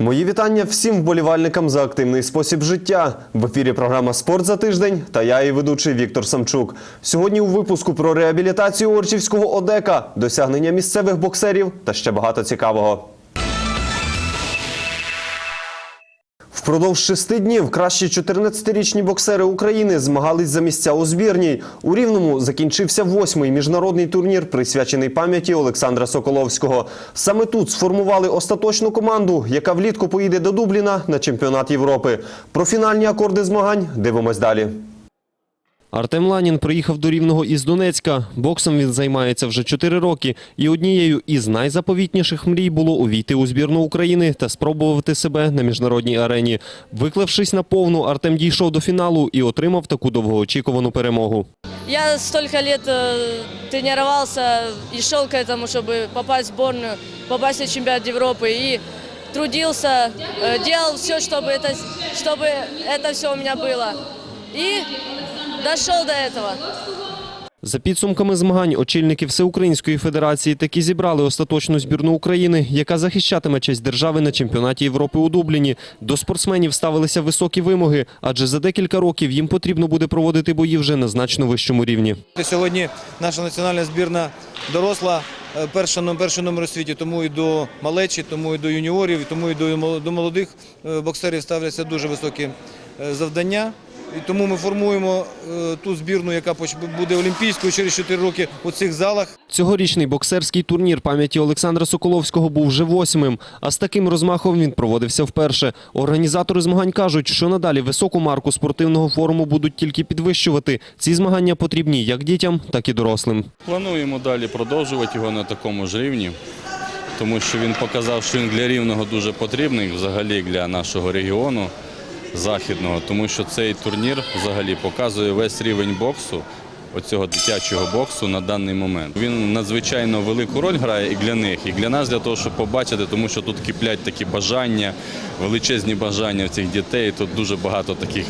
Мої вітання всім вболівальникам за активний спосіб життя. В ефірі програма Спорт за тиждень та я її ведучий Віктор Самчук. Сьогодні у випуску про реабілітацію Орчівського ОДЕКа, досягнення місцевих боксерів та ще багато цікавого. Впродовж шести днів кращі 14-річні боксери України змагались за місця у збірній. У Рівному закінчився восьмий міжнародний турнір, присвячений пам'яті Олександра Соколовського. Саме тут сформували остаточну команду, яка влітку поїде до Дубліна на чемпіонат Європи. Про фінальні акорди змагань дивимось далі. Артем Ланін приїхав до Рівного із Донецька. Боксом він займається вже 4 роки. І однією із найзаповітніших мрій було увійти у збірну України та спробувати себе на міжнародній арені. Виклившись на повну, Артем дійшов до фіналу і отримав таку довгоочікувану перемогу. Я столько лет э, тренировался и шел к этому, чтобы попасть в сборную, попасть в чемпионат Европы и трудился, э, делал все, чтобы это, чтобы это все у меня было. И дошел до этого. За підсумками змагань очільники Всеукраїнської федерації таки зібрали остаточну збірну України, яка захищатиме честь держави на чемпіонаті Європи у Дубліні. До спортсменів ставилися високі вимоги, адже за декілька років їм потрібно буде проводити бої вже на значно вищому рівні. Сьогодні наша національна збірна доросла е, перша, перший номер у світі, тому і до малечі, тому і до юніорів, тому і до молодих е, боксерів ставляться дуже високі е, завдання. І тому ми формуємо е, ту збірну, яка буде олімпійською через 4 роки у цих залах. Цьогорічний боксерський турнір пам'яті Олександра Соколовського був вже восьмим, а з таким розмахом він проводився вперше. Організатори змагань кажуть, що надалі високу марку спортивного форуму будуть тільки підвищувати. Ці змагання потрібні як дітям, так і дорослим. Плануємо далі продовжувати його на такому ж рівні, тому що він показав, що він для рівного дуже потрібний, взагалі для нашого регіону західного, тому що цей турнір взагалі показує весь рівень боксу, оцього дитячого боксу на даний момент. Він надзвичайно велику роль грає і для них, і для нас, для того, щоб побачити, тому що тут киплять такі бажання, величезні бажання в цих дітей. Тут дуже багато таких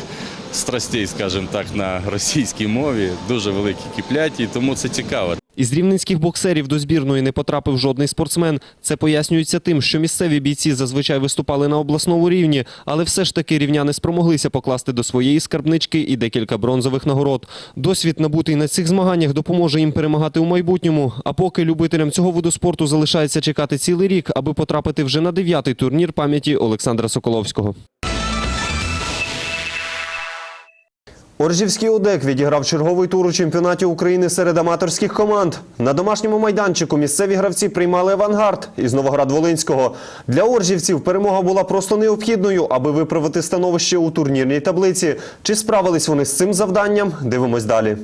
страстей, скажімо так, на російській мові, дуже великі киплять, і тому це цікаво. Із рівненських боксерів до збірної не потрапив жодний спортсмен. Це пояснюється тим, що місцеві бійці зазвичай виступали на обласному рівні, але все ж таки рівняни спромоглися покласти до своєї скарбнички і декілька бронзових нагород. Досвід, набутий на цих змаганнях, допоможе їм перемагати у майбутньому. А поки любителям цього виду спорту залишається чекати цілий рік, аби потрапити вже на дев'ятий турнір пам'яті Олександра Соколовського. Оржівський ОДЕК відіграв черговий тур у чемпіонаті України серед аматорських команд. На домашньому майданчику місцеві гравці приймали авангард із Новоград-Волинського. Для оржівців перемога була просто необхідною, аби виправити становище у турнірній таблиці. Чи справились вони з цим завданням? Дивимось далі.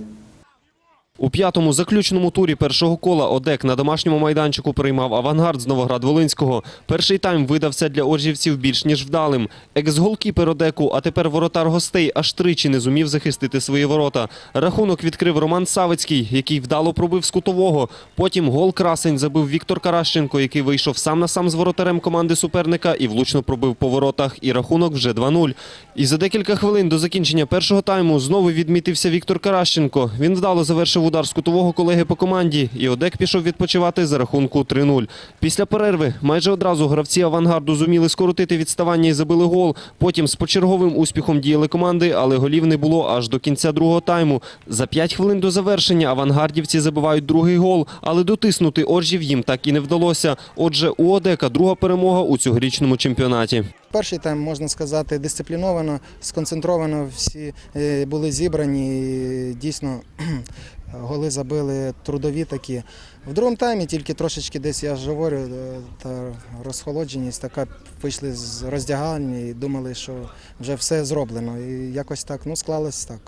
У п'ятому заключному турі першого кола ОДЕК на домашньому майданчику приймав авангард з Новоград-Волинського. Перший тайм видався для оржівців більш ніж вдалим. Екс-голкіпер ОДЕКу, а тепер воротар гостей, аж тричі не зумів захистити свої ворота. Рахунок відкрив Роман Савицький, який вдало пробив з кутового. Потім гол красень забив Віктор Каращенко, який вийшов сам на сам з воротарем команди суперника і влучно пробив по воротах. І рахунок вже 2-0. І за декілька хвилин до закінчення першого тайму знову відмітився Віктор Каращенко. Він вдало завершив удар з кутового колеги по команді, і Одек пішов відпочивати за рахунку 3-0. Після перерви майже одразу гравці авангарду зуміли скоротити відставання і забили гол. Потім з почерговим успіхом діяли команди, але голів не було аж до кінця другого тайму. За 5 хвилин до завершення авангардівці забивають другий гол, але дотиснути оржів їм так і не вдалося. Отже, у Одека друга перемога у цьогорічному чемпіонаті. Перший тайм, можна сказати, дисципліновано, сконцентровано, всі е, були зібрані, і дійсно голи забили трудові такі. В другому таймі тільки трошечки десь, я ж говорю, е, та розхолодженість така, вийшли з роздягальні і думали, що вже все зроблено. І якось так, ну, склалось так.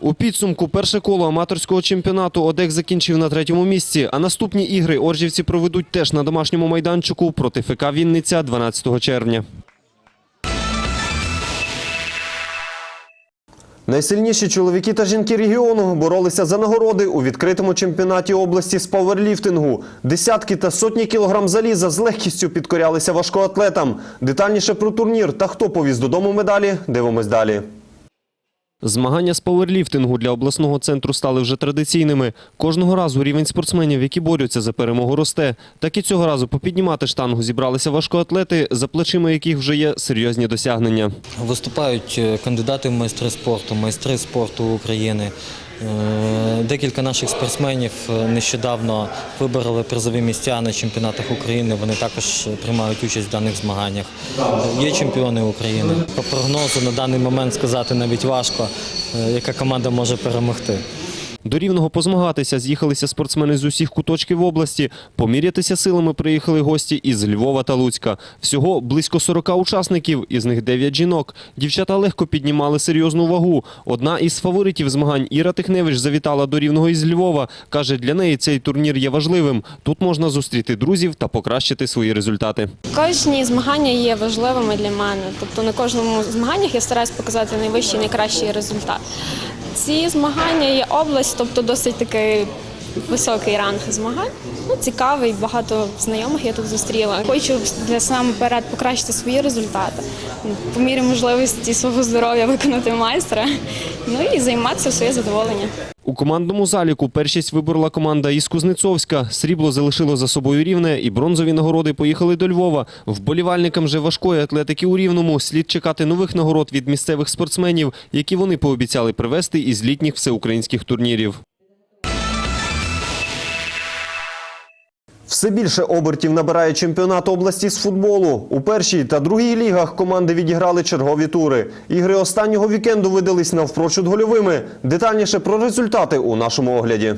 У підсумку перше коло аматорського чемпіонату Одек закінчив на третьому місці, а наступні ігри оржівці проведуть теж на домашньому майданчику проти ФК Вінниця 12 червня. Найсильніші чоловіки та жінки регіону боролися за нагороди у відкритому чемпіонаті області з паверліфтингу. Десятки та сотні кілограм заліза з легкістю підкорялися важкоатлетам. Детальніше про турнір та хто повіз додому медалі, дивимось далі. Змагання з пауерліфтингу для обласного центру стали вже традиційними. Кожного разу рівень спортсменів, які борються за перемогу, росте. Так і цього разу попіднімати штангу зібралися важкоатлети, за плечима яких вже є серйозні досягнення. Виступають е, кандидати в майстри спорту, майстри спорту України. Е, Декілька наших спортсменів е, нещодавно вибороли призові місця на чемпіонатах України. Вони також приймають участь в даних змаганнях. Є чемпіони України. По прогнозу на даний момент сказати навіть важко, е, яка команда може перемогти. До Рівного позмагатися з'їхалися спортсмени з усіх куточків області. Помірятися силами приїхали гості із Львова та Луцька. Всього близько 40 учасників, із них 9 жінок. Дівчата легко піднімали серйозну вагу. Одна із фаворитів змагань Іра Тихневич завітала до Рівного із Львова. Каже, для неї цей турнір є важливим. Тут можна зустріти друзів та покращити свої результати. Кожні змагання є важливими для мене. Тобто на кожному змаганнях я стараюсь показати найвищий, найкращий результат. Ці змагання є область, тобто досить такий високий ранг змагань. Ну, цікавий, багато знайомих я тут зустріла. Хочу для самоперед покращити свої результати, по мірі можливості свого здоров'я виконати майстра, ну і займатися своє задоволення. У командному заліку першість виборола команда із Кузнецовська. Срібло залишило за собою рівне і бронзові нагороди поїхали до Львова. Вболівальникам же важкої атлетики у Рівному слід чекати нових нагород від місцевих спортсменів, які вони пообіцяли привезти із літніх всеукраїнських турнірів. Все більше обертів набирає чемпіонат області з футболу. У першій та другій лігах команди відіграли чергові тури. Ігри останнього вікенду видались навпрочуд гольовими. Детальніше про результати у нашому огляді.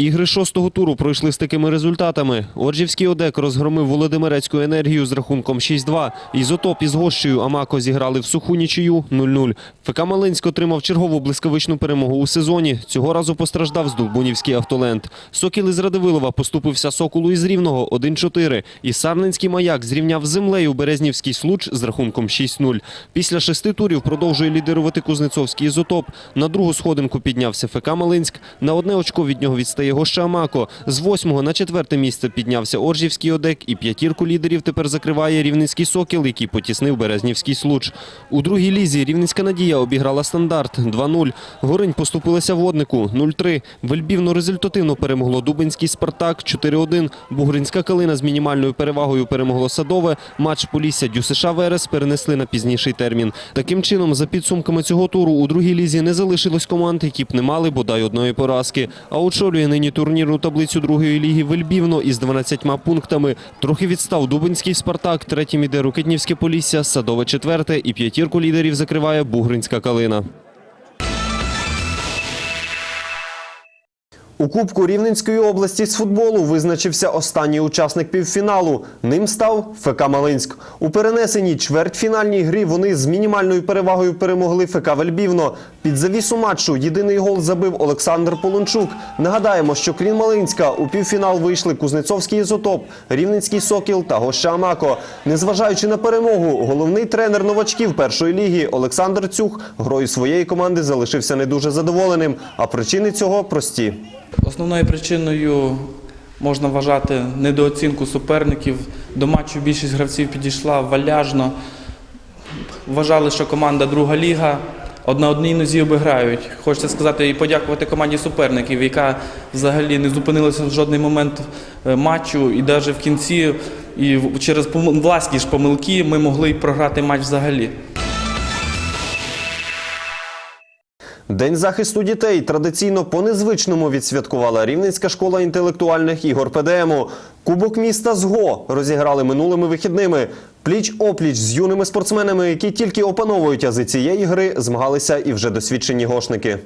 Ігри шостого туру пройшли з такими результатами. Оржівський ОДЕК розгромив Володимирецьку енергію з рахунком 6-2. Ізотоп із Гощею Амако зіграли в суху нічию 0-0. ФК Малинськ отримав чергову блискавичну перемогу у сезоні. Цього разу постраждав Здолбунівський автоленд. Сокіл із Радивилова поступився Соколу із Рівного 1-4. І Сарненський маяк зрівняв землею Березнівський случ з рахунком 6-0. Після шести турів продовжує лідерувати Кузнецовський ізотоп. На другу сходинку піднявся ФК Малинськ. На одне очко від нього відстає Гоща Амако. З восьмого на четверте місце піднявся Оржівський ОДЕК і п'ятірку лідерів тепер закриває Рівненський Сокіл, який потіснив Березнівський случ. У другій лізі Рівненська Надія обіграла стандарт 2-0. Горинь поступилася воднику 0-3. Вельбівно результативно перемогло Дубинський Спартак 4-1. Бугринська калина з мінімальною перевагою перемогло Садове. Матч Полісся ДЮСШ ВРС перенесли на пізніший термін. Таким чином, за підсумками цього туру, у другій лізі не залишилось команд, які б не мали бодай одної поразки. А очолює нині турнірну таблицю другої ліги Вельбівно із 12 пунктами. Трохи відстав Дубинський Спартак, третім іде Рукетнівське Полісся, Садове четверте і п'ятірку лідерів закриває Бугринська калина. У Кубку Рівненської області з футболу визначився останній учасник півфіналу. Ним став ФК Малинськ. У перенесеній чвертьфінальній грі вони з мінімальною перевагою перемогли ФК Вельбівно. Під завісу матчу єдиний гол забив Олександр Полончук. Нагадаємо, що крім Малинська у півфінал вийшли Кузнецовський ізотоп, Рівненський Сокіл та Гоща Амако. Незважаючи на перемогу, головний тренер новачків першої ліги Олександр Цюх грою своєї команди залишився не дуже задоволеним. А причини цього прості. Основною причиною можна вважати недооцінку суперників. До матчу більшість гравців підійшла валяжно. Вважали, що команда друга ліга. Од на одній нозі обіграють. Хочеться сказати і подякувати команді суперників, яка взагалі не зупинилася в жодний момент е, матчу. І навіть в кінці, і через власні ж помилки ми могли програти матч взагалі. День захисту дітей традиційно по-незвичному відсвяткувала Рівненська школа інтелектуальних ігор ПДМу. Кубок міста ЗГО розіграли минулими вихідними. Пліч-опліч з юними спортсменами, які тільки опановують ази цієї гри, змагалися і вже досвідчені гошники.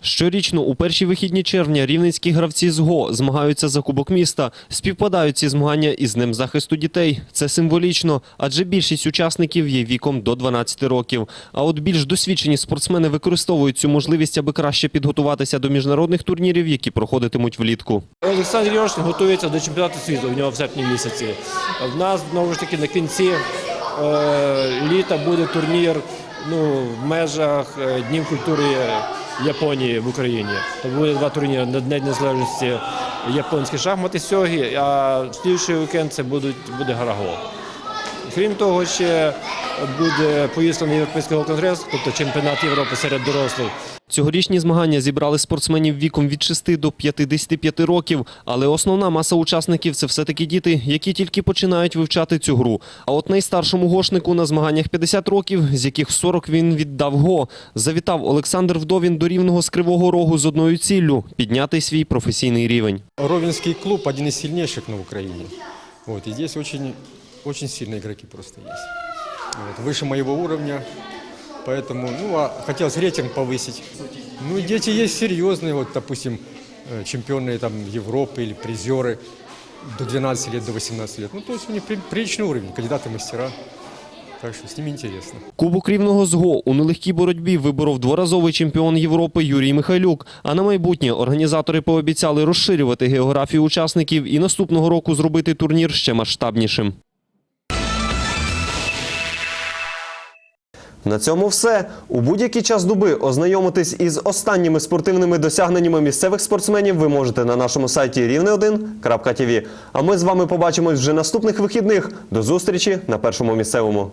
Щорічно у перші вихідні червня рівненські гравці з ГО змагаються за Кубок міста. Співпадають ці змагання із Днем захисту дітей. Це символічно, адже більшість учасників є віком до 12 років. А от більш досвідчені спортсмени використовують цю можливість, аби краще підготуватися до міжнародних турнірів, які проходитимуть влітку. Олександр Йош готується до чемпіонату світу у нього в серпні місяці. В нас знову ж таки на кінці е, літа буде турнір ну, в межах е, Днів культури Японії в Україні. То буде два турніри на День Незалежності японські шахмати сьогодні, а слідчий вікенд це будуть, буде Гараго. Крім того, ще буде поїздка на Європейський конгрес, тобто чемпіонат Європи серед дорослих. Цьогорічні змагання зібрали спортсменів віком від 6 до 55 років, але основна маса учасників – це все-таки діти, які тільки починають вивчати цю гру. А от найстаршому гошнику на змаганнях 50 років, з яких 40 він віддав го. Завітав Олександр Вдовін до Рівного з Кривого Рогу з одною ціллю – підняти свій професійний рівень. Ровенский клуб один из сильнейших на Украине. Вот, и здесь очень, очень сильные игроки просто есть. Вот, выше моего уровня, поэтому, ну, а хотелось рейтинг повысить. Ну, дети есть серьезные, вот, допустим, э, чемпионы там Европы или призеры до 12 лет, до 18 лет. Ну, то есть у них при- приличный уровень, кандидаты в мастера. Так что с ними интересно. Кубок Рівного з ГО у нелегкій боротьбі виборов дворазовий чемпіон Європи Юрій Михайлюк. А на майбутнє організатори пообіцяли розширювати географію учасників і наступного року зробити турнір ще масштабнішим. На цьому все. У будь-який час доби ознайомитись із останніми спортивними досягненнями місцевих спортсменів ви можете на нашому сайті рівне1.тв. А ми з вами побачимось вже наступних вихідних. До зустрічі на першому місцевому.